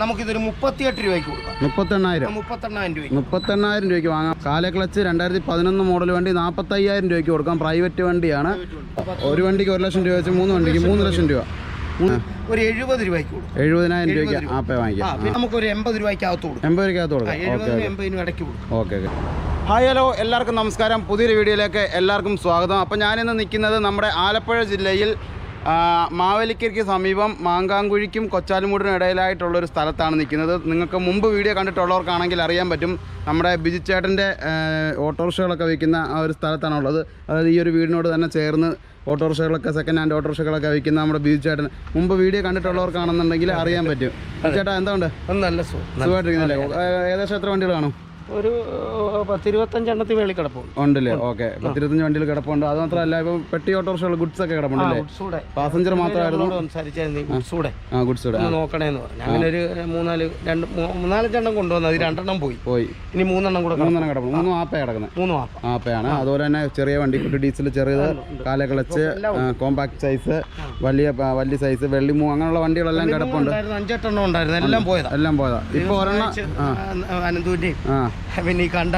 നമുക്കിതൊരു മുപ്പത്തിയെട്ട് രൂപയ്ക്ക് കൊടുക്കാം. മുപ്പത്തെണ്ണായിരം. മുപ്പത്തെണ്ണായിരം രൂപ മുപ്പത്തെണ്ണായിരം രൂപയ്ക്ക് വാങ്ങാം. കാല ക്ലച്ച് രണ്ടായിരത്തി പതിനൊന്ന് മോഡൽ വണ്ടി നാൽപ്പത്തയ്യായിരം രൂപയ്ക്ക് കൊടുക്കാം. പ്രൈവറ്റ് വണ്ടിയാണ്. ഒരു വണ്ടിക്ക് ഒരു ലക്ഷം രൂപ വെച്ച് മൂന്ന് വണ്ടിക്ക് മൂന്ന് ലക്ഷം രൂപ. ഒരു എഴുപത് രൂപയ്ക്ക് കൊടുക്കാം. എഴുപതിനായിരം രൂപയ്ക്ക്. രൂപ. ആപ്പേ വാങ്ങിക്കാം. നമുക്ക് നമുക്കൊരു എൺപത് രൂപയ്ക്ക് അകത്ത് കൊടുക്കാം. എൺപത് രൂപയ്ക്കകത്ത് കൊടുക്കാം. ഓക്കെ എഴുപതിനും എൺപതിനും ഇടയ്ക്ക് കൊടുക്കും. Okay okay. Hi hello. എല്ലാവർക്കും നമസ്കാരം. പുതിയൊരു വീഡിയോയിലേക്ക് എല്ലാവർക്കും സ്വാഗതം. അപ്പോൾ ഞാനിന്ന് നിൽക്കുന്നത് നമ്മുടെ ആലപ്പുഴ ജില്ലയിൽ ആ, മാവേലിക്കരയ്ക്ക് സമീപം മാങ്കാങ്കുഴിക്കും കൊച്ചാലുമൂടിനും ഇടയിലായിട്ടുള്ളൊരു സ്ഥലത്താണ് നിൽക്കുന്നത്. നിങ്ങൾക്ക് മുമ്പ് വീഡിയോ കണ്ടിട്ടുള്ളവർക്കാണെങ്കിൽ അറിയാൻ പറ്റും. നമ്മുടെ ബിജിച്ചേട്ടന്റെ ചേട്ടന്റെ ഓട്ടോറിക്ഷകളൊക്കെ വിൽക്കുന്ന ആ ഒരു സ്ഥലത്താണുള്ളത്. അതായത് ഈ ഒരു വീടിനോട് തന്നെ ചേർന്ന് ഓട്ടോറിക്ഷകളൊക്കെ സെക്കൻഡ് ഹാൻഡ് ഓട്ടോറിക്ഷകളൊക്കെ വിൽക്കുന്ന നമ്മുടെ ബിജിച്ചേട്ടൻ ചേട്ടൻ. മുമ്പ് വീഡിയോ കണ്ടിട്ടുള്ളവർക്കാണെന്നുണ്ടെങ്കിൽ അറിയാൻ പറ്റും. ചേട്ടാ എന്താ ഉണ്ട് നല്ല സുഖം. സുഖമായിട്ടിരിക്കുന്നില്ലേ? ഏകദേശം എത്ര വണ്ടികൾ കാണും? ഒരു പത്തിരുപത്തഞ്ചെണ്ണത്തിൽ വേളി കിടപ്പുണ്ട്. ഉണ്ടല്ലേ? ഓക്കെ. പത്തിരുപത്തഞ്ച് വണ്ടിയിൽ കിടപ്പുണ്ട്. അത് മാത്രമല്ല ഇപ്പൊ പെട്ടി ഓട്ടോറിക്ഷകൾ ഗുഡ്സ് ഒക്കെ കിടപ്പുണ്ടല്ലേ? പാസഞ്ചർ മാത്രമായിരുന്നു? സംസാരിച്ചായിരുന്നു ഗുഡ്സൂടെ ആ. നോക്കണേന്ന് പറഞ്ഞു. അങ്ങനെ ഒരു മൂന്നാൽ രണ്ട് മൂ- മൂന്നാലഞ്ചെണ്ണം കൊണ്ടുവന്നു. അത് രണ്ടെണ്ണം പോയി. പോയി. ഇനി മൂന്നെണ്ണം കൂടെ. മൂന്നെണ്ണം കിടപ്പുണ്ട്. മൂന്നും ആപ്പ കിടക്കുന്നത് മൂന്ന് ആപ്പയാണ്. അതുപോലെ തന്നെ ചെറിയ വണ്ടി കുട്ടി ഡീസൽ ചെറിയത് കാലക്കളച്ച് കോമ്പാക്ട് സൈസ് വലിയ വലിയ സൈസ് വെള്ളി വെള്ളിമൂ അങ്ങനെയുള്ള വണ്ടികളെല്ലാം കിടപ്പുണ്ട്. അഞ്ചെട്ടെണ്ണം ഉണ്ടായിരുന്നു. എല്ലാം പോയതാ. എല്ലാം പോയതാ. ഇപ്പൊ ഒരെണ്ണം ആ. പിന്നെ ഈ കണ്ട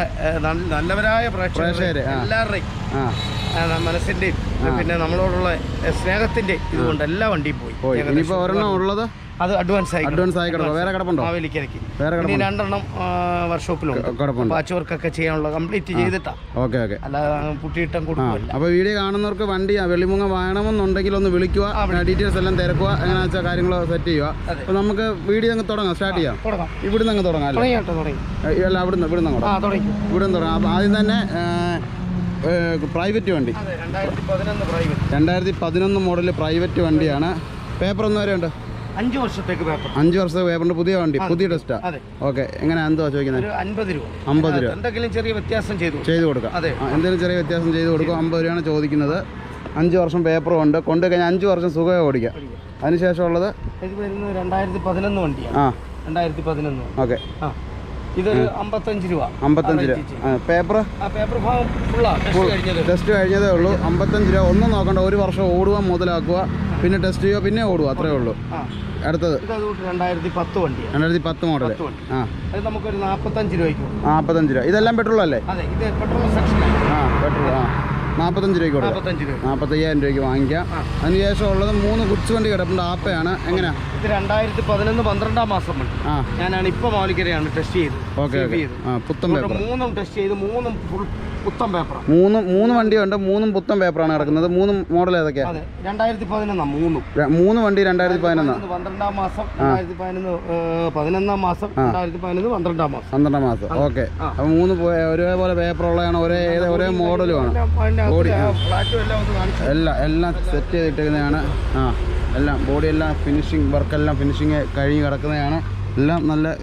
നല്ലവരായ പ്രേക്ഷകരെ. എല്ലാവരുടെയും മനസ്സിന്റെയും പിന്നെ നമ്മളോടുള്ള സ്നേഹത്തിന്റെ ഇതുകൊണ്ട് എല്ലാ വണ്ടിയും പോയി. ഒരെണ്ണം ഉള്ളത്? അത് അഡ്വാൻസ് ആയി അഡ്വാൻസ് ആയി കിടക്കും വേറെ കിടപ്പുണ്ടോ? മാവേലിക്കരയ്ക്ക്. വേറെ ഇനി രണ്ടെണ്ണം വർക്ക്ഷോപ്പിലുണ്ട് കിടപ്പുണ്ട്. പാച്ച് വർക്കൊക്കെ ചെയ്യാനുള്ള കംപ്ലീറ്റ് ചെയ്തിട്ടാ. Okay okay. അല്ല പുട്ടിയിട്ടം കൊടുക്കില്ല അപ്പോൾ വീഡിയോ കാണുന്നവർക്ക് വണ്ടി വെളിമുങ്ങ വെള്ളിമുങ്ങ വേണമെന്നുണ്ടെങ്കിൽ ഒന്ന് വിളിക്കുക ഡീറ്റെയിൽസ് എല്ലാം തിരക്കുക എങ്ങനെ വെച്ചാൽ കാര്യങ്ങൾ സെറ്റ് ചെയ്യുക. അപ്പൊ അപ്പോൾ നമുക്ക് വീഡിയോ അങ്ങ് തുടങ്ങാം സ്റ്റാർട്ട് ചെയ്യാം. ഇവിടുന്ന് അങ്ങ് തുടങ്ങാം അല്ലേ? അല്ല അവിടുന്ന് ഇവിടുന്ന് ആ തുടങ്ങി. ഇവിടുന്ന് തുടങ്ങാം. അപ്പോൾ ആദ്യം തന്നെ പ്രൈവറ്റ് വണ്ടി. രണ്ടായിരത്തി പതിനൊന്ന് മോഡൽ പ്രൈവറ്റ് വണ്ടിയാണ്. പേപ്പർ ഒന്ന് വരെ ഉണ്ട് അഞ്ച് വർഷത്തേക്ക് പേപ്പർ. അഞ്ച് വർഷത്തെ പേപ്പറിന്റെ പുതിയ വണ്ടി പുതിയ ടെസ്റ്റാ? ഓക്കെ എങ്ങനെയാ എന്തുവാ ചോദിക്കുന്നത് ഒരു അൻപത് രൂപ. അമ്പത് രൂപ. എന്തെങ്കിലും ചെറിയ വ്യത്യാസം ചെയ്തു. ചെയ്ത് കൊടുക്കാം. അതെ. എന്തെങ്കിലും ചെറിയ വ്യത്യാസം ചെയ്തു കൊടുക്കും? അമ്പത് രൂപയാണ് ചോദിക്കുന്നത്. അഞ്ച് വർഷം പേപ്പറും ഉണ്ട്. കൊണ്ടു കഴിഞ്ഞാൽ അഞ്ച് വർഷം സുഖമായി ഓടിക്കാം. അതിനുശേഷമുള്ളത് ഇത് വരുന്നത് രണ്ടായിരത്തി പതിനൊന്ന് വണ്ടിയാണ്. ആ. രണ്ടായിരത്തി പതിനൊന്ന് ഓക്കെ. ആ. ഇതൊരു അമ്പത്തഞ്ച് രൂപ. അമ്പത്തഞ്ച് രൂപ. പേപ്പർ പേപ്പർ ഭാഗം ടെസ്റ്റ് കഴിഞ്ഞത്. ഉള്ളൂ. അമ്പത്തഞ്ച് രൂപ. ഒന്നും നോക്കണ്ട. ഒരു വർഷം ഓടുക മുതലാക്കുക. പിന്നെ ടെസ്റ്റ് ചെയ്യുക. പിന്നെ ഓടുക അത്രേ ഉള്ളൂ. അടുത്തത്? രണ്ടായിരത്തി പത്ത് വണ്ടിയാണ് രണ്ടായിരത്തി പത്ത് മോഡൽ വണ്ടി. ആ. അത് നമുക്കൊരു നാൽപ്പത്തഞ്ച് രൂപയ്ക്ക്. നാൽപ്പത്തഞ്ച് രൂപ. ഇതെല്ലാം പെട്രോൾ അല്ലേ? അതെ ഇത് പെട്രോൾ സെക്ഷനാണ് ആ പെട്രോൾ ആ. നാൽപ്പത്തഞ്ച് രൂപയ്ക്ക് കൊടുക്കാം. നാൽപ്പത്തയ്യായിരം രൂപയ്ക്ക്. വാങ്ങിക്കാം. അതിന് ഉള്ളത് മൂന്ന് കുറിച്ച് വണ്ടി കിടപ്പുണ്ട്. ആപ്പയാണ്. എങ്ങനെയാ? ഇത് രണ്ടായിരത്തി പതിനൊന്ന് പന്ത്രണ്ടാം മാസം ഞാനാണ് ഇപ്പൊ മാലിക്കരയാണ് ടെസ്റ്റ് ചെയ്ത് മൂന്നും ടെസ്റ്റ് ചെയ്ത് മൂന്നും ഫുൾ പുത്തൻ പേപ്പർ മൂന്നും മൂന്ന് വണ്ടിയുണ്ട് മൂന്നും പുത്തൻ പേപ്പറാണ് കിടക്കുന്നത് മൂന്നും മോഡൽ ഏതൊക്കെയാ? രണ്ടായിരത്തി പതിനൊന്നാ മൂന്നും. മൂന്ന് വണ്ടി രണ്ടായിരത്തി പതിനൊന്ന് പന്ത്രണ്ടാം മാസം രണ്ടായിരത്തി പതിനൊന്ന് പതിനൊന്നാം മാസം രണ്ടായിരത്തി പതിനൊന്ന് പന്ത്രണ്ടാം മാസം. പന്ത്രണ്ടാം മാസം. ഓക്കെ. അപ്പൊ മൂന്ന് ഒരേപോലെ പേപ്പർ ഉള്ളതാണ് ഒരേ ഒരേ മോഡലും ആണ്. എല്ലാം എല്ലാം സെറ്റ് ചെയ്തിട്ടിരിക്കുന്നതാണ് ആ. എല്ലാം ബോഡി എല്ലാം ഫിനിഷിങ് വർക്കെല്ലാം ഫിനിഷിങ് കഴിഞ്ഞ് കിടക്കുന്നതാണ്. എല്ലാം നല്ല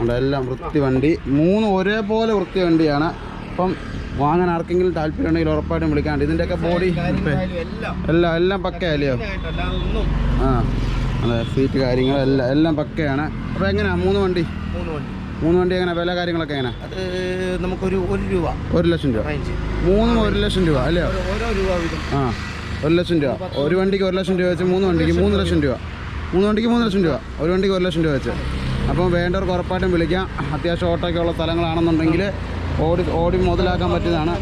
ഉണ്ട് എല്ലാം വൃത്തി വണ്ടി മൂന്ന് ഒരേപോലെ വൃത്തി വണ്ടിയാണ് അപ്പം വാങ്ങാൻ ആർക്കെങ്കിലും താല്പര്യം ഉണ്ടെങ്കിൽ ഉറപ്പായിട്ടും വിളിക്കാണ്ട്. ഇതിന്റെയൊക്കെ ബോഡി എല്ലാം. എല്ലാം പക്കയല്ലയോ ആ അതെ സീറ്റ് കാര്യങ്ങൾ എല്ലാം എല്ലാം പക്കയാണ്. അപ്പോൾ എങ്ങനെയാണ് മൂന്ന് വണ്ടി? മൂന്ന് വണ്ടി. എങ്ങനെ വില കാര്യങ്ങളൊക്കെ എങ്ങനെ നമുക്കൊരു ഒരു രൂപ. ഒരു ലക്ഷം രൂപ. മൂന്നും ഒരു ലക്ഷം രൂപ അല്ലയോ ഓരോ- രൂപ ആ. ഒരു ലക്ഷം രൂപ. ഒരു വണ്ടിക്ക് ഒരു ലക്ഷം രൂപ വെച്ച് മൂന്ന് വണ്ടിക്ക് മൂന്ന് ലക്ഷം രൂപ. മൂന്ന് വണ്ടിക്ക് മൂന്ന് ലക്ഷം രൂപ. ഒരു വണ്ടിക്ക് ഒരു ലക്ഷം രൂപ വെച്ച്. അപ്പം വേണ്ടവർക്ക് ഉറപ്പായിട്ടും വിളിക്കാം. അത്യാവശ്യം ഓട്ടോയൊക്കെ ഉള്ള സ്ഥലങ്ങളാണെന്നുണ്ടെങ്കിൽ ഓടി ഓടി മുതലാക്കാൻ പറ്റുന്നതാണ്.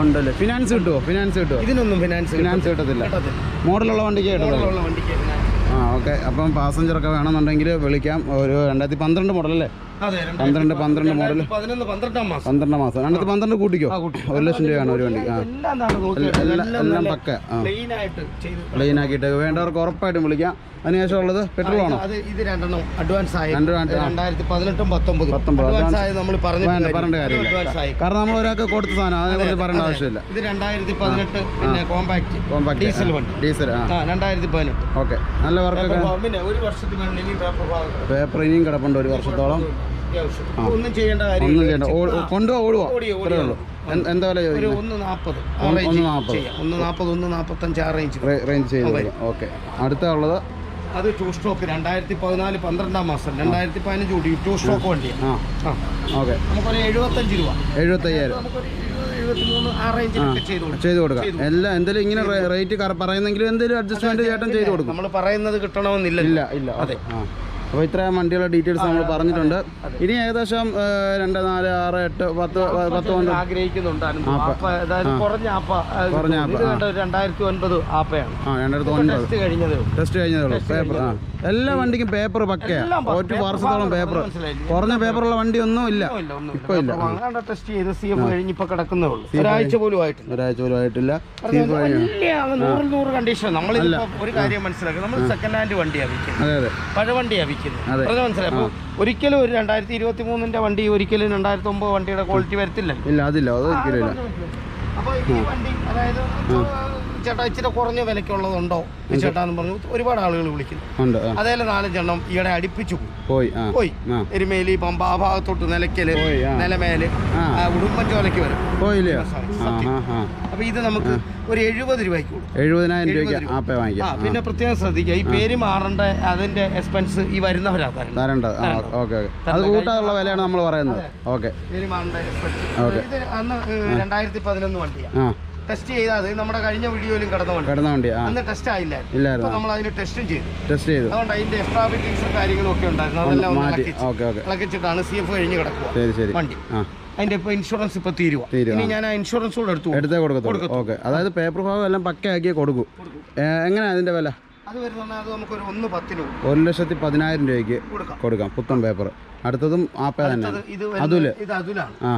ഉണ്ടല്ലേ? ഫിനാൻസ് കിട്ടുമോ ഫിനാൻസ് കിട്ടുമോ ഇതിനൊന്നും ഫിനാൻസ് ഫിനാൻസ് കിട്ടത്തില്ല. മോഡലുള്ള വണ്ടിക്ക് കിട്ടത്തില്ല. ആ ഓക്കെ അപ്പം പാസഞ്ചറൊക്കെ വേണമെന്നുണ്ടെങ്കിൽ വിളിക്കാം. ഒരു രണ്ടായിരത്തി പന്ത്രണ്ട് മോഡലല്ലേ പന്ത്രണ്ട് പന്ത്രണ്ട് മോഡൽ പന്ത്രണ്ടാം മാസം. രണ്ടായിരത്തി പന്ത്രണ്ട് കൂട്ടിക്കോ? ഒരു ലക്ഷം രൂപയാണ് ഒരു വണ്ടി. എല്ലാം പക്ക. പ്ലെയിൻ ആക്കിയിട്ട് വേണ്ടവർക്ക് ഉറപ്പായിട്ടും വിളിക്കാം. അതിനുശേഷം ഉള്ളത് പെട്രോൾ ആണോ? ഇത് രണ്ടെണ്ണം അഡ്വാൻസ് ആയി. രണ്ടായിരത്തി പതിനെട്ടും പത്തൊമ്പത്. പറയേണ്ട കാര്യമില്ല. കാരണം നമ്മൾ ഒരാൾക്ക് കൊടുത്ത സാധനം അതിനെ കുറിച്ച് പറയേണ്ട ആവശ്യമില്ല. ഇത് രണ്ടായിരത്തി പതിനെട്ട് പിന്നെ കോമ്പാക്ട് കോമ്പാക്ട് ഡീസൽ വണ്ടി. ഡീസൽ ആ. ആ രണ്ടായിരത്തി പതിനെട്ട് ഓക്കെ. നല്ല വർക്ക് പിന്നെ ഒരു പേപ്പർ ഇനിയും കിടപ്പുണ്ട് ഒരു വർഷത്തോളം. ഒന്നും ചെയ്യേണ്ട ഒന്നും ചെയ്യണ്ട. കൊണ്ടുപോവാ ഓടുവാ. ഉള്ളൂ. എന്താ വില ചോദിക്കുന്നത് ഒന്ന് നാൽപ്പത് ഒന്ന് നാൽപ്പത്. ഒന്ന് നാൽപ്പത് ഒന്ന് നാൽപ്പത്തഞ്ച് ആ റേഞ്ച് റേഞ്ച് ചെയ്ത് ഓക്കെ. അടുത്ത ഉള്ളത്? അത് ടൂ സ്ട്രോക്ക് രണ്ടായിരത്തി പതിനാല് പന്ത്രണ്ടാം മാസം. രണ്ടായിരത്തി പതിനഞ്ച് കൂടി. ടൂ സ്ട്രോക്ക് വണ്ടിയാണ് ഓക്കെ. നമുക്കൊരു എഴുപത്തഞ്ച് രൂപ. എഴുപത്തയ്യായിരം. ചെയ്ത് കൊടുക്കാം. എല്ലാം എന്തെങ്കിലും ഇങ്ങനെ റേറ്റ് പറയുന്നെങ്കിലും എന്തെങ്കിലും അഡ്ജസ്റ്റ്മെന്റ് ചേട്ടൻ ചെയ്തു കൊടുക്കും. നമ്മൾ പറയുന്നത് കിട്ടണമെന്നില്ല ഇല്ല ഇല്ല. അതെ. അപ്പോൾ ഇത്രയും വണ്ടികളുടെ ഡീറ്റെയിൽസ് നമ്മൾ പറഞ്ഞിട്ടുണ്ട്. ഇനി ഏകദേശം രണ്ട് നാല് ആറ് എട്ട് പത്ത് പത്ത് അതായത് കുറഞ്ഞ ആപ്പ അത് കുറഞ്ഞ ആപ്പ, രണ്ടായിരത്തി ഒൻപത് ആപ്പയാണ്. ആ രണ്ടായിരത്തി ഒൻപത് ടെസ്റ്റ് കഴിഞ്ഞതേ ഉള്ളൂ. ടെസ്റ്റ് കഴിഞ്ഞതേ ഉള്ളൂ. പേപ്പർ ആ. എല്ലാ വണ്ടിക്കും പേപ്പർ പക്കയാണ് ഒരു വർഷത്തോളം പേപ്പർ? കുറഞ്ഞ പേപ്പറുള്ള വണ്ടി ഒന്നും ഇല്ല. ഇപ്പൊ ഇല്ല. ടെസ്റ്റ് ചെയ്ത് സി എഫ് കഴിഞ്ഞ് ഇപ്പൊ കിടക്കുന്നേ ഉള്ളൂ. ഒരാഴ്ച പോലും ആയിട്ടില്ല. ഒരാഴ്ച പോലും ആയിട്ടില്ല. നൂറിൽ നൂറ് കണ്ടീഷൻ നമ്മളിപ്പോ ഒരു കാര്യം മനസ്സിലാക്കുക നമ്മൾ സെക്കൻഡ് ഹാൻഡ് വണ്ടിയാണ് പഴവണ്ടിയാണ് വിൽക്കുന്നത് അതെ. പറഞ്ഞാൽ മനസ്സിലായി? അപ്പോൾ ഒരിക്കലും ഒരു രണ്ടായിരത്തി ഇരുപത്തി മൂന്നിന്റെ വണ്ടി ഒരിക്കലും രണ്ടായിരത്തി ഒമ്പത് വണ്ടിയുടെ ക്വാളിറ്റി വരത്തില്ല. ഇല്ല അതില്ല അത് ഒരിക്കലും ഇല്ല അപ്പോൾ ഈ വണ്ടി അതായത് ചേട്ടാ ഇച്ചിരി കുറഞ്ഞ വിലക്കുള്ളതുണ്ടോ ചേട്ടാ ചേട്ടാന്ന് പറഞ്ഞു. ഒരുപാട് ആളുകൾ വിളിക്കുന്നു. അതേലെ നാലഞ്ചെണ്ണം ഈയിടെ അടുപ്പിച്ചു. പോയി പോയി. എരുമേലി പമ്പ ആ ഭാഗത്തോട്ട് നിലയ്ക്കൽ. നിലമേൽ ഉടുമ്പൻചോലയ്ക്ക് വരും. ആ അപ്പൊ ഇത് നമുക്ക് ഒരു എഴുപത് രൂപയ്ക്ക് എഴുപതിനായിരം രൂപയ്ക്ക് പിന്നെ പ്രത്യേകം ശ്രദ്ധിക്കുക. ഈ പേര് മാറേണ്ട അതിന്റെ എക്സ്പെൻസ് ഈ വരുന്നവരാ തരേണ്ടത്. അത് കൂട്ടാനുള്ള വിലയാണ് നമ്മൾ പറയുന്നത്. ഓക്കെ. പേര് മാറേണ്ട എക്സ്പെൻസ് അന്ന് രണ്ടായിരത്തി പതിനൊന്ന് വണ്ടിയാണ് ടെസ്റ്റ് ചെയ്താൽ അത് നമ്മുടെ കഴിഞ്ഞ വീഡിയോയിലും കിടന്ന വണ്ടി കിടന്ന വണ്ടി അന്ന് ടെസ്റ്റ് ആയില്ല. ഇല്ലായിരുന്നു നമ്മൾ അതിന് ടെസ്റ്റും ചെയ്തു. ടെസ്റ്റ് ചെയ്തു. അതുകൊണ്ട് അതിന്റെ എക്സ്ട്രാ ഫിറ്റിംഗ്സും കാര്യങ്ങളും ഒക്കെ ഉണ്ടായിരുന്നു. അതെല്ലാം ഇളക്കിച്ചിട്ടാണ് സി എഫ് കഴിഞ്ഞ് കിടക്കുക. ശരി ശരി. വണ്ടി. അതിന്റെ ഇപ്പൊ ഇൻഷുറൻസ് ഇപ്പൊ തീരുവ. ഇനി ഞാൻ ആ ഇൻഷുറൻസ് കൂടെ എടുത്തു. എടുത്തേ കൊടുക്കും ഓക്കെ. അതായത് പേപ്പർ ഭാഗം എല്ലാം പക്കയാക്കിയേ കൊടുക്കൂ. എങ്ങനെയാണ് അതിന്റെ വില? അത് വരുന്ന ഒന്ന് പത്തിന് കൊടുക്കും. ഒരു ലക്ഷത്തി പതിനായിരം രൂപയ്ക്ക് കൊടുക്കാം. പുത്തൻ പേപ്പർ അടുത്തതും ആപ്പ തന്നെ. ഇത് അതുൽ. ഇത് അതുലാണ്. ആ.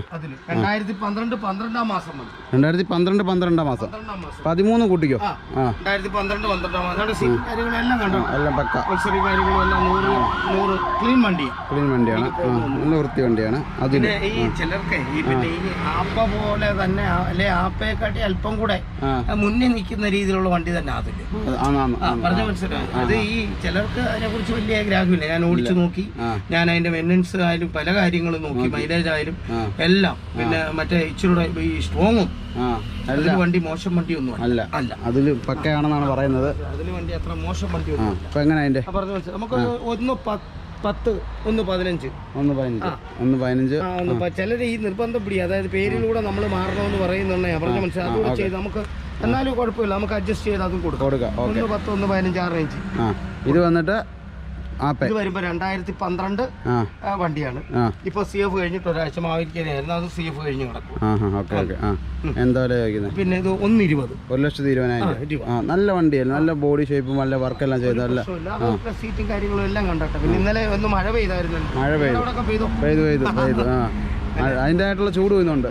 രണ്ടായിരത്തി പന്ത്രണ്ട് പന്ത്രണ്ടാം മാസം വന്നു. രണ്ടായിരത്തി പന്ത്രണ്ട് പന്ത്രണ്ടാം മാസം. പതിമൂന്ന് കൂട്ടിക്കോ? രണ്ടായിരത്തി പന്ത്രണ്ട് പന്ത്രണ്ടാം മാസം. കാര്യങ്ങളെല്ലാം കണ്ടോ? എല്ലാം പക്ക. കാര്യങ്ങളെല്ലാം നൂറ് നൂറ് ക്ലീൻ വണ്ടിയാണ് ക്ലീൻ വണ്ടിയാണ്. നല്ല വൃത്തി വണ്ടിയാണ്. അതിൽ ഈ ചിലർക്ക് ഈ പിന്നെ ഈ ആപ്പ പോലെ തന്നെ അല്ലെ ആപ്പയെക്കാട്ടി അല്പം കൂടെ മുന്നിൽ നിൽക്കുന്ന രീതിയിലുള്ള വണ്ടി തന്നെ അതിൽ. അത് പറഞ്ഞ മനസ്സിലായി? അത് ഈ ചിലർക്ക് അതിനെ കുറിച്ച് വലിയ ഗ്രാഹ്യമില്ല ഞാൻ ഓടിച്ചു നോക്കി. ഞാൻ അതിന്റെ മെയിന്റനൻസ് ആയാലും പല കാര്യങ്ങളും നോക്കി മൈലേജ് ആയാലും എല്ലാം. പിന്നെ മറ്റേ ഇച്ചിരൂടെ ഈ സ്ട്രോങ്ങും അതിൽ വണ്ടി മോശം വണ്ടിയൊന്നും അല്ല. അല്ല. അതിൽ പക്കയാണെന്നാണ് പറയുന്നത്. അതിൽ വണ്ടി അത്ര മോശം വണ്ടി ഒന്നും എങ്ങനെ അതിന്റെ? നമുക്ക് ഒന്ന് പത്ത് ഒന്ന് പതിനഞ്ച്. ഒന്ന് പതിനഞ്ച്. ഒന്ന് പതിനഞ്ച്. ആ ചിലര് ഈ നിർബന്ധം പിടി. അതായത് പേരിലൂടെ നമ്മൾ മാറണമെന്ന് പറയുന്നുണ്ടെ പറഞ്ഞ മനസ്സിലായി അതുകൂടെ ചെയ്ത് നമുക്ക് എന്നാലും കുഴപ്പമില്ല. നമുക്ക് അഡ്ജസ്റ്റ് ചെയ്ത് അതും കൊടുക്കാം. ഒന്ന് പത്ത് ഒന്ന് പതിനഞ്ച് ആ. റേഞ്ച് ഇത് വന്നിട്ട് ഇത് വരുമ്പോൾ രണ്ടായിരത്തി പന്ത്രണ്ട് വണ്ടിയാണ്. ഇപ്പൊ സി എഫ് കഴിഞ്ഞിട്ട് ഒരാഴ്ച മാവേലിക്കരയായിരുന്നു അത് സി എഫ് കഴിഞ്ഞ് കിടക്കും. എന്താ വില പിന്നെ ഇത് ഒന്ന് ഇരുപത് ഒരു ലക്ഷത്തി ഇരുപതിനായിരം നല്ല വണ്ടിയല്ല? നല്ല ബോഡി ഷേപ്പും നല്ല വർക്കെല്ലാം എല്ലാം നല്ല പ്രശ്നമില്ല സീറ്റും കാര്യങ്ങളും എല്ലാം കണ്ടോട്ടെ പിന്നെ ഇന്നലെ ഒന്ന് മഴ പെയ്തായിരുന്നു മഴ പെയ്തു. അവിടെ പെയ്തു. പെയ്തു പെയ്തു പെയ്തു. ആ. ആ, അതിന്റെ ആയിട്ടുള്ള ചൂട് വരുന്നുണ്ട്.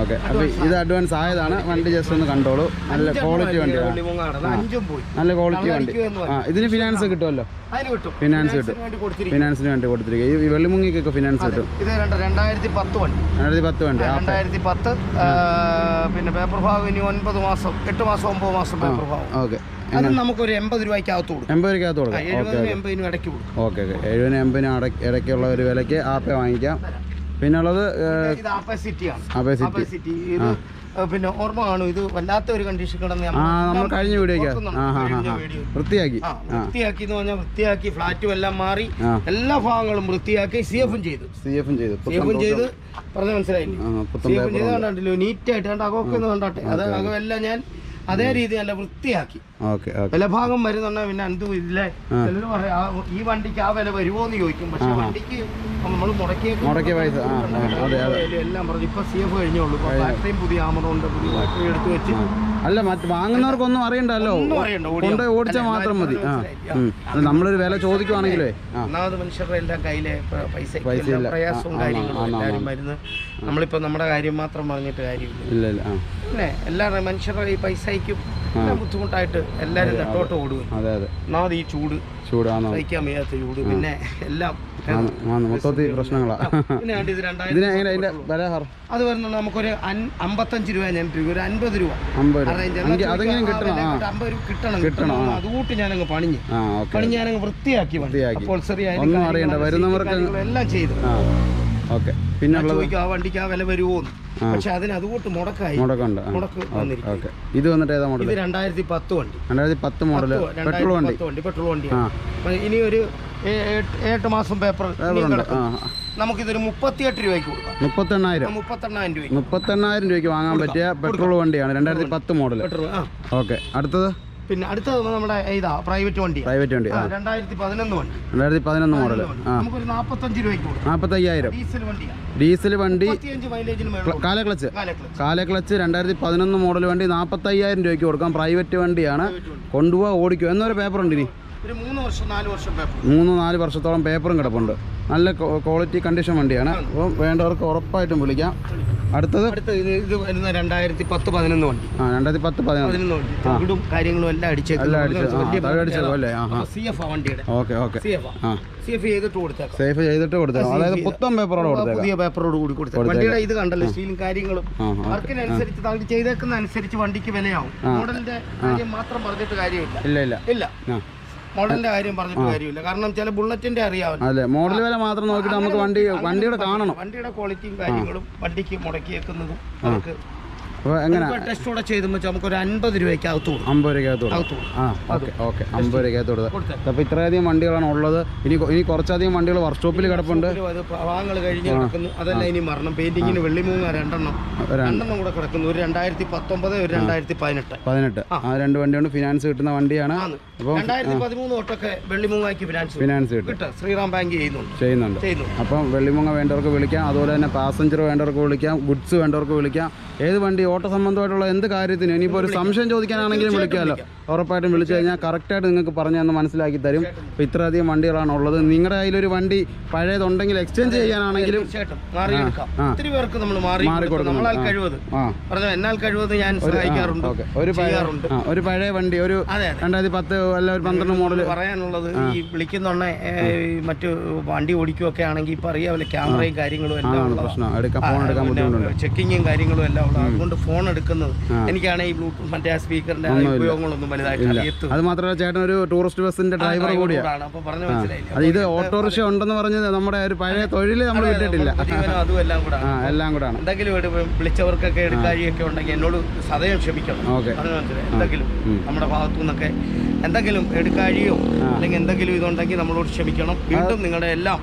ഓക്കെ. അപ്പോൾ ഇത് അഡ്വാൻസ് ആയതാണ്. വണ്ടി ജസ്റ്റ് ഒന്ന് കണ്ടോളൂ. നല്ല ക്വാളിറ്റി വണ്ടി നല്ല ക്വാളിറ്റി വണ്ടി. ആ ഇതിന് ഫിനാൻസ് കിട്ടുമല്ലോ? ഫിനാൻസ് കിട്ടും. ഫിനാൻസിന് വേണ്ടി കൊടുത്തിരിക്കുക ഈ വെള്ളിമുങ്ങിക്കൊക്കെ ഫിനാൻസ് കിട്ടും. ഇത് രണ്ട് രണ്ടായിരത്തി പത്ത് വണ്ടി. രണ്ടായിരത്തി പത്ത് വണ്ടി. രണ്ടായിരത്തി പത്ത് പിന്നെ പേപ്പർ ഭാഗം ഇനി ഒൻപത് മാസം എട്ട് മാസം ഒമ്പത് മാസം പേപ്പർ ഭാഗം. ഓക്കെ. അത് നമുക്കൊരു എൺപത് രൂപയ്ക്ക് അകത്ത് കൊടുക്കും. എൺപത് രൂപയ്ക്കകത്ത് കൊടുക്കാം. എഴുപതിനും എൺപതിനും ഇടയ്ക്ക് കൊടുക്കും. Okay okay. എഴുപതിനും എൺപതിനും ഇടയ്ക്കുള്ള ഒരു വിലയ്ക്ക് ആപ്പേ വാങ്ങിക്കാം. പിന്നെ ഉള്ളത് ഇത് ആപ്പ സിറ്റിയാണ്. Ape City. സിറ്റി. ഇത് പിന്നെ ഓർമ്മ കാണും. ഇത് വല്ലാത്ത ഒരു കണ്ടീഷൻ കിടന്ന് നമ്മൾ കഴിഞ്ഞ വീഡിയോയ്ക്ക് ഓർക്കുന്നുണ്ട്. ആ ഹാ ഹാ കഴിഞ്ഞ ഹാ വീഡിയോ. വൃത്തിയാക്കി. വൃത്തിയാക്കി എന്ന് പറഞ്ഞാൽ വൃത്തിയാക്കി ഫ്ലാറ്റും എല്ലാം മാറി എല്ലാ ഭാഗങ്ങളും വൃത്തിയാക്കി സി എഫും ചെയ്തു. സി എഫും ചെയ്തു സി എഫും ചെയ്ത് പറഞ്ഞ മനസ്സിലായില്ലേ? സി എഫും ചെയ്ത് കണ്ടല്ലോ? നീറ്റായിട്ട് കണ്ട അകമൊക്കെ ഒന്ന് കണ്ടാട്ടെ? അത് അകമെല്ലാം ഞാൻ അതേ രീതി നല്ല വൃത്തിയാക്കി. Okay okay. വില ഭാഗം വരുന്നുണ്ടെ പിന്നെ അന്തു ഇല്ലേ. ചിലർ ഈ വണ്ടിക്ക് ആ വില വരുമോ എന്ന് ചോദിക്കും. പക്ഷെ വണ്ടിക്ക് നമ്മൾ മുടക്കിയ പൈസ. എല്ലാം പറഞ്ഞു. ഇപ്പൊ സി എഫ് കഴിഞ്ഞോളൂ ഇപ്പൊ ബാറ്ററിയും പുതിയ ആമറുണ്ട് പുതിയ ഫാക്ടറി എടുത്തു വെച്ച് അല്ല മറ്റ് വാങ്ങുന്നവർക്കൊന്നും അറിയണ്ടല്ലോ. കൊണ്ട് ഓടിച്ചാൽ മാത്രം മതി. ആ. നമ്മളൊരു വില ചോദിക്കുവാണെങ്കിലേ ഒന്നാമത് മനുഷ്യരുടെ എല്ലാം കയ്യിലെ പൈസ പൈസ ഇല്ല. പ്രയാസവും ആ, കാര്യങ്ങളും ആ, ആ, എല്ലാവരും നമ്മളിപ്പോ നമ്മുടെ കാര്യം മാത്രം പറഞ്ഞിട്ട് കാര്യമില്ല. ഇല്ല ഇല്ല ആ. പിന്നെ മനുഷ്യരുടെ ഈ പൈസയ്ക്കും എല്ലാം ബുദ്ധിമുട്ടായിട്ട് എല്ലാവരും നെട്ടോട്ട് ഓടുക അതെ അതെ. ഒന്നാമത് ഈ ചൂട്. ചൂടാണോ? സഹിക്കാൻ വയ്യാത്ത ചൂട്. പിന്നെ എല്ലാം മൊത്തത്തിൽ പ്രശ്നങ്ങളാ. ഇതിന് എങ്ങനെ അതിന്റെ വില അത് വരുന്നത് നമുക്കൊരു അമ്പത്തഞ്ച് രൂപ ഞാൻ. ഒരു അൻപത് രൂപ. അതെങ്ങനെ കിട്ടണം? അമ്പത് രൂപ കിട്ടണം കിട്ടണം, അതുകൂട്ട് ഞാനങ്ങ് പണിഞ്ഞ്. പണിഞ്ഞ് ഞാനങ്ങ് വൃത്തിയാക്കി. വൃത്തിയാക്കി. ഒന്നും അറിയണ്ട. വരുന്നവർക്ക് എല്ലാം ചെയ്തു. ഓക്കെ. പിന്നെ ചോദിക്കും ആ വണ്ടിക്ക് ആ വില വരുമോ പക്ഷെ അതിന് അതുകൂട്ട് മുടക്കായി. മുടക്കമുണ്ട് മുടക്ക് ഓക്കെ ഇത് വന്നിട്ട് ഏതാ മോഡൽ ഇത് രണ്ടായിരത്തി പത്ത് വണ്ടി. രണ്ടായിരത്തി പത്ത് മോഡൽ പെട്രോൾ വണ്ടി. പെട്രോൾ വണ്ടി ഇനി ഒരു ഏട്ട് മാസം പേപ്പർ നമുക്കിതൊരു മുപ്പത്തിയെട്ട് രൂപയ്ക്ക് കൊടുക്കാം. മുപ്പത്തെണ്ണായിരം. മുപ്പത്തെണ്ണായിരം രൂപ മുപ്പത്തെണ്ണായിരം രൂപയ്ക്ക് വാങ്ങാൻ പറ്റിയ പെട്രോൾ വണ്ടിയാണ് രണ്ടായിരത്തി പത്ത് മോഡൽ ഓക്കെ. അടുത്തത്? പിന്നെ അടുത്തത് നമ്മുടെ ഇതാ പ്രൈവറ്റ് വണ്ടി. പ്രൈവറ്റ് വണ്ടി രണ്ടായിരത്തി പതിനൊന്ന് വണ്ടി. രണ്ടായിരത്തി പതിനൊന്ന് മോഡൽ നമുക്കൊരു നാൽപ്പത്തഞ്ച് രൂപയ്ക്ക് നാൽപ്പത്തയ്യായിരം ഡീസൽ വണ്ടി ഡീസൽ വണ്ടി കാല ക്ലച്ച് കാല ക്ലച്ച് രണ്ടായിരത്തി പതിനൊന്ന് മോഡൽ വണ്ടി നാൽപ്പത്തയ്യായിരം രൂപയ്ക്ക് കൊടുക്കാം. പ്രൈവറ്റ് വണ്ടിയാണ്. കൊണ്ടുപോകാൻ ഓടിക്കും. എന്നൊരു പേപ്പർ ഉണ്ട് ഇനി. ഒരു മൂന്ന് വർഷം നാല് വർഷം പേപ്പർ മൂന്ന് നാല് വർഷത്തോളം പേപ്പറും കിടപ്പുണ്ട്. നല്ല ക്വാളിറ്റി കണ്ടീഷൻ വണ്ടിയാണ്. അപ്പോൾ വേണ്ടവർക്ക് ഉറപ്പായിട്ടും വിളിക്കാം. അടുത്തത്? അടുത്ത ഇത് ഇത് വരുന്ന രണ്ടായിരത്തി പത്ത് പതിനൊന്ന് വണ്ടി. ആ രണ്ടായിരത്തി പത്ത് പതിനൊന്ന്. വണ്ടി. കാര്യങ്ങളും എല്ലാം എല്ലാം അടിച്ച് ആ തഴ അല്ലേ ആ ആ. സി എഫ് ആ വണ്ടിയുടെ. Okay okay. സി എഫ് ആ. സി എഫ് ചെയ്തിട്ട് കൊടുത്തേക്കാം. സേഫ് ചെയ്തിട്ട് കൊടുത്തേക്കാം. അതായത് പുത്തൻ പേപ്പറോട് കൊടുത്തേക്കാം. പുതിയ പേപ്പറോട് കൂടി കൊടുത്തേക്കാം. വണ്ടിയുടെ ഇത് കണ്ടല്ലോ സ്റ്റീലും കാര്യങ്ങളും. വർക്കിനനുസരിച്ച് താങ്കൾ ചെയ്തേക്കുന്ന അനുസരിച്ച് വണ്ടിക്ക് വിലയാവും. മോഡലിന്റെ കാര്യം മാത്രം പറഞ്ഞിട്ട് കാര്യമില്ല. ഇല്ല ഇല്ല. ഇല്ല. മോഡലിന്റെ കാര്യം പറഞ്ഞിട്ട് കാര്യമില്ല. കാരണം ചില ബുള്ളറ്റിന്റെ അറിയാവുന്ന അതെ മോഡൽ വില മാത്രം നോക്കിയിട്ട് നമുക്ക് വണ്ടി വണ്ടിയുടെ കാണണം. വണ്ടിയുടെ ക്വാളിറ്റിയും കാര്യങ്ങളും വണ്ടിക്ക് മുടക്കിയേക്കുന്നതും നമുക്ക് അപ്പോൾ എങ്ങനെ? ടെസ്റ്റോടെ ചെയ്ത് വെച്ചാൽ നമുക്ക് ഒരു അൻപത് രൂപയ്ക്ക് അകത്ത് കൊടുക്കും. അമ്പത് രൂപയ്ക്കകത്ത് കൊടുക്കാം. അകത്ത് കൊടുക്കും. ആ ഓക്കെ ഓക്കെ അമ്പത്. അപ്പോൾ ഇത്രയധികം വണ്ടികളാണ് ഉള്ളത്. ഇനി ഇനി കുറച്ചധികം വണ്ടികൾ വർക്ക്ഷോപ്പിൽ കിടപ്പുണ്ട്. കഴിഞ്ഞ് കിടക്കുന്നു. അതല്ല ഇനി മരണം. പെയിന്റിങ്ങിന് വെള്ളിമൂങ്ങ രണ്ടെണ്ണം. രണ്ടെണ്ണം കൂടെ കിടക്കുന്നു. ഒരു രണ്ടായിരത്തി പത്തൊമ്പത് ഒരു രണ്ടായിരത്തി പതിനെട്ട്. പതിനെട്ട്. ആ. രണ്ട് വണ്ടിയുണ്ട് ഫിനാൻസ് കിട്ടുന്ന വണ്ടിയാണ്. അപ്പോൾ രണ്ടായിരത്തി പതിമൂന്ന് തൊട്ടൊക്കെ വെള്ളിമൂങ്ങാക്കി ഫിനാൻസ് ഫിനാൻസ് കിട്ടും. കിട്ടും. ശ്രീറാം ബാങ്ക് ചെയ്യുന്നുണ്ട്. ചെയ്യുന്നുണ്ട്. അപ്പം വെള്ളിമുങ്ങ വേണ്ടവർക്ക് വിളിക്കാം. അതുപോലെ തന്നെ പാസഞ്ചർ വേണ്ടവർക്ക് വിളിക്കാം. ഗുഡ്സ് വേണ്ടവർക്ക് വിളിക്കാം. ഏത് വണ്ടി ഓട്ടോ സംബന്ധമായിട്ടുള്ള എന്ത് കാര്യത്തിനും ഇനിയിപ്പോൾ ഒരു സംശയം ചോദിക്കാനാണെങ്കിലും വിളിക്കാമല്ലോ ഉറപ്പായിട്ടും വിളിച്ചു കഴിഞ്ഞാൽ കറക്റ്റായിട്ട് നിങ്ങൾക്ക് പറഞ്ഞു തന്ന് മനസ്സിലാക്കി തരും. അപ്പോൾ ഇത്രയധികം വണ്ടികളാണ് ഉള്ളത്. നിങ്ങളുടെ കയ്യിലൊരു വണ്ടി പഴയതുണ്ടെങ്കിൽ എക്സ്ചേഞ്ച് ചെയ്യാനാണെങ്കിലും. ഒത്തിരി പേർക്ക് നമ്മൾ മാറി. നമ്മളാൽ കഴിവത്. എന്നാൽ കഴിവത് ഞാൻ സഹായിക്കാറുണ്ട്. ഒരു പഴയ ഒരു പഴയ വണ്ടി ഒരു രണ്ടായിരത്തി പത്ത് അല്ല ഒരു പന്ത്രണ്ട് മോഡൽ പറയാനുള്ളത് ഈ വിളിക്കുന്നോണ്ണ മറ്റു വണ്ടി ഓടിക്കുകയൊക്കെ ആണെങ്കിൽ ഇപ്പൊ അറിയാമല്ലോ ക്യാമറയും കാര്യങ്ങളും എല്ലാം ചെക്കിങ്ങും കാര്യങ്ങളും എല്ലാം ഉള്ളത്. അതുകൊണ്ട് ഫോൺ എടുക്കുന്നത്. എനിക്കാണ് ഈ ബ്ലൂടൂത്ത് മറ്റേ സ്പീക്കറിന്റെ ഉപയോഗങ്ങളൊന്നും വലുതായിട്ട് അറിയത്തു അത് മാത്രമല്ല ചേട്ടൻ ഒരു ടൂറിസ്റ്റ് ബസ്സിന്റെ ഡ്രൈവർ കൂടിയാണ് അപ്പൊ പറഞ്ഞു മനസ്സിലായില്ല? ഇത് ഓട്ടോറിക്ഷ ഉണ്ടെന്ന് പറഞ്ഞത് നമ്മുടെ ഒരു പഴയ തൊഴിൽ നമ്മൾ വിട്ടിട്ടില്ല. അതും എല്ലാം കൂടെ എല്ലാം കൂടാണ്. എന്തെങ്കിലും വിളിച്ചവർക്കൊക്കെ എടുക്കാഴിയൊക്കെ ഉണ്ടെങ്കിൽ എന്നോട് സദയം ക്ഷമിക്കണം. ഓക്കെ. പറഞ്ഞു മനസ്സിലായി? എന്തെങ്കിലും നമ്മുടെ ഭാഗത്തു നിന്നൊക്കെ എന്തെങ്കിലും എടുക്കാഴിയോ? അല്ലെങ്കിൽ എന്തെങ്കിലും ഇതുണ്ടെങ്കിൽ നമ്മളോട് ക്ഷമിക്കണം. വീണ്ടും നിങ്ങളുടെ എല്ലാം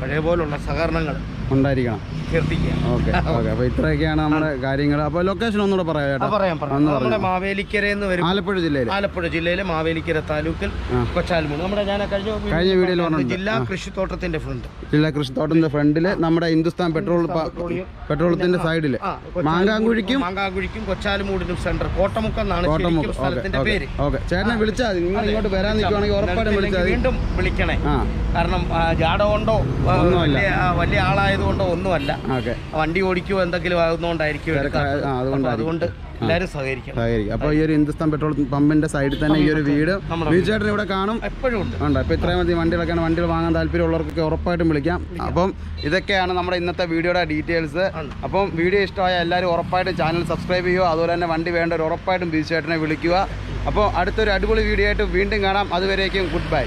പഴയ പോലുള്ള സഹകരണങ്ങൾ ഉണ്ടായിരിക്കണം. Okay okay. അപ്പോൾ ഇത്രയൊക്കെയാണ് നമ്മുടെ കാര്യങ്ങൾ. അപ്പോൾ ലൊക്കേഷൻ ഒന്നുകൂടെ പറയാം ചേട്ടാ. പറയാം പറയാം. നമ്മുടെ മാവേലിക്കര എന്ന് വരും. ആലപ്പുഴ ജില്ലയിൽ ആലപ്പുഴ ജില്ലയിലെ മാവേലിക്കര താലൂക്കിൽ കൊച്ചാൽമൂട്. നമ്മുടെ ഞാൻ കഴിഞ്ഞ കഴിഞ്ഞ വീഡിയോയിൽ പറഞ്ഞിട്ടുണ്ട്. ജില്ലാ കൃഷിത്തോട്ടത്തിന്റെ ഫ്രണ്ട്. ജില്ലാ കൃഷിത്തോട്ടത്തിന്റെ ഫ്രണ്ടിൽ നമ്മുടെ ഹിന്ദുസ്ഥാൻ പെട്രോൾ പെട്രോളത്തിന്റെ സൈഡിൽ ആ മാങ്കാങ്കുഴിക്കും മാങ്കാങ്കുഴിക്കും കൊച്ചാലുമൂടിനും സെന്റർ. കോട്ടമുക്കെന്നാണ് കോട്ടമുക്ക്. സ്ഥലത്തിന്റെ ഓക്കെ പേര്. ഓക്കെ. ചേട്ടനെ വിളിച്ചാൽ മതി. നിങ്ങൾ ഇങ്ങോട്ട് വരാൻ നിൽക്കുവാണെങ്കിൽ ഉറപ്പായിട്ടും വിളിച്ചാൽ വീണ്ടും വിളിക്കണേ. കാരണം ജാഡോണ്ടോ ജാട കൊണ്ടോ വലിയ ആ, വലിയ ആളായതുകൊണ്ടോ ഒന്നുമല്ല വണ്ടി ഓടിക്കുക എന്തെങ്കിലും ആകുന്നോണ്ടായിരിക്കും അതുകൊണ്ട് അപ്പൊ എല്ലാവരും സഹകരിക്കണം. സഹകരിക്കും അപ്പോൾ ഈ ഒരു ഹിന്ദുസ്ഥാൻ പെട്രോൾ പമ്പിന്റെ സൈഡിൽ തന്നെ ഈ ഒരു വീട്. നമ്മുടെ ഇവിടെ കാണും. എപ്പോഴും ഉണ്ട്. ഉണ്ട്. അപ്പോൾ ഇത്രയും മതി. വണ്ടികളൊക്കെയാണ് വണ്ടികൾ വാങ്ങാൻ താല്പര്യമുള്ളവർക്കൊക്കെ ഉറപ്പായിട്ടും വിളിക്കാം. അപ്പം ഇതൊക്കെയാണ് നമ്മുടെ ഇന്നത്തെ വീഡിയോയുടെ ഡീറ്റെയിൽസ്. അപ്പം വീഡിയോ ഇഷ്ടമായ എല്ലാവരും ഉറപ്പായിട്ടും ചാനൽ സബ്സ്ക്രൈബ് ചെയ്യുക. അതുപോലെ തന്നെ വണ്ടി വേണ്ടവർ ഉറപ്പായിട്ടും ബീച്ചേട്ടനെ വിളിക്കുക. അപ്പോൾ അടുത്തൊരു അടിപൊളി വീഡിയോ ആയിട്ട് വീണ്ടും കാണാം. അതുവരേക്കും ഗുഡ് ബൈ.